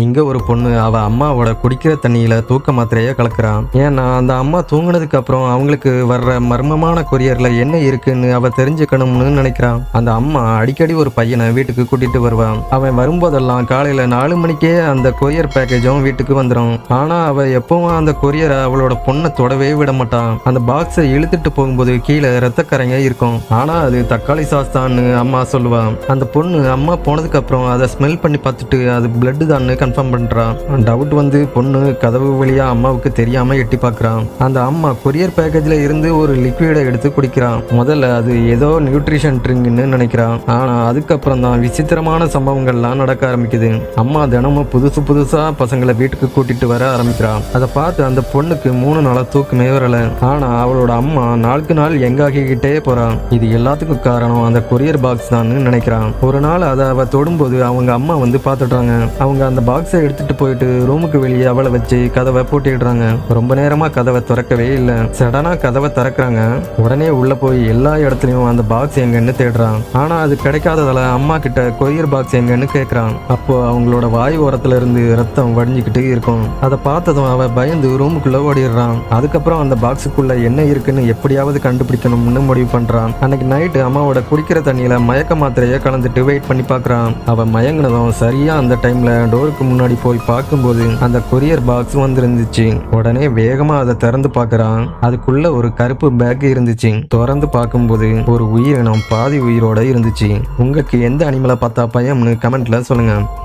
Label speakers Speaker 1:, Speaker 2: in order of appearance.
Speaker 1: இங்க ஒரு பொண்ணு அவ அம்மாவோட குடிக்கிற தண்ணியில தூக்க மாத்திரைய கலக்குறான். ஏன்னா அந்த அம்மா தூங்கினதுக்கு அப்புறம் அவங்களுக்கு வர்ற மர்மமான கொரியர்ல என்ன இருக்குன்னு அவ தெரிஞ்சுக்கணும்னு நினைக்கிறான். அந்த அம்மா அடிக்கடி ஒரு பையனை வீட்டுக்கு கூட்டிட்டு வருவான். அவன் வரும்போதெல்லாம் காலையில நாலு மணிக்கே அந்த கொரியர் பேக்கேஜும் வீட்டுக்கு வந்துடும் ஆனா அவ எப்பவும் அந்த கொரியரை அவளோட பொண்ணை தொடவே விட மாட்டான். அந்த பாக்ஸை இழுத்துட்டு போகும்போது கீழே ரத்தக்கரைங்க இருக்கும். ஆனா அது தக்காளி சாஸ் தான்னு அம்மா சொல்லுவான் அந்த பொண்ணு அம்மா போனதுக்கு அப்புறம் அதை ஸ்மெல் பண்ணி பார்த்துட்டு அது பிளட் தான்னு கன்ஃபார்ம் பண்ணுறான் டவுட் வந்து பொண்ணு கதவு வழியாக அம்மாவுக்கு தெரியாமல் எட்டி பார்க்குறான். அந்த அம்மா கொரியர் பேக்கேஜில் இருந்து ஒரு லிக்விடை எடுத்து குடிக்கிறான். முதல்ல அது ஏதோ நியூட்ரிஷன் ட்ரிங்க்னு நினைக்கிறான். ஆனால் அதுக்கப்புறம் தான் விசித்திரமான சம்பவங்கள்லாம் நடக்க ஆரம்பிக்குது. அம்மா தினமும் புதுசு புதுசாக பசங்களை வீட்டுக்கு கூட்டிகிட்டு வர ஆரம்பிக்கிறான். அதை பார்த்து அந்த பொண்ணுக்கு மூணு நாளாக தூக்கமே வரலை. ஆனால் அவளோட அம்மா நாளுக்கு நாள் எங்காகிக்கிட்டே போகிறான் இது எல்லாத்துக்கும் காரணம் அந்த கொரியர் பாக்ஸ் தான் நினைக்கிறான். ஒரு நாள் அதை அவள் தொடும்போது அவங்க அம்மா வந்து பார்த்துட்றாங்க. அவங்க அந்த பாக்ஸை எடுத்துட்டு போயிட்டு ரூமுக்கு வெளியே அவளை வச்சு கதவை பூட்டிடுறாங்க. ரொம்ப நேரமா கதவை திறக்கவே இல்லை. சடனா கதவை திறக்கிறாங்க. உடனே உள்ள போய் எல்லா இடத்துலயும் அந்த பாக்ஸ் எங்கன்னு தேடுறான். ஆனா அது கிடைக்காததால அம்மா கிட்ட கொரியர் பாக்ஸ் எங்கன்னு கேக்குறான். அப்போ அவங்களோட வாய் ஓரத்துல இருந்து ரத்தம் வடிஞ்சுக்கிட்டு இருக்கும். அதை பார்த்ததும் அவ பயந்து ரூமுக்குள்ள ஓடிடுறான். அதுக்கப்புறம் அந்த பாக்ஸுக்குள்ள என்ன இருக்குன்னு எப்படியாவது கண்டுபிடிக்கணும்னு முடிவு பண்றான். அன்னைக்கு நைட்டு அம்மாவோட குடிக்கிற தண்ணியில மயக்க மாத்திரையை கலந்துட்டு வெயிட் பண்ணி பார்க்கறான். அவ மயங்கினதும் சரியா அந்த டைம்ல டோருக்கு முன்னாடி போய் பார்க்கும்போது அந்த கொரியர் பாக்ஸ் வந்திருந்துச்சு. உடனே வேகமா அதை திறந்து பார்க்கறான். அதுக்குள்ள ஒரு கருப்பு பேக் இருந்துச்சு. திறந்து பார்க்கும்போது ஒரு உயிரினம் பாதி உயிரோட இருந்துச்சு. உங்களுக்கு எந்த அனிமலை பார்த்தா பயம்னு கமெண்ட்ல சொல்லுங்க.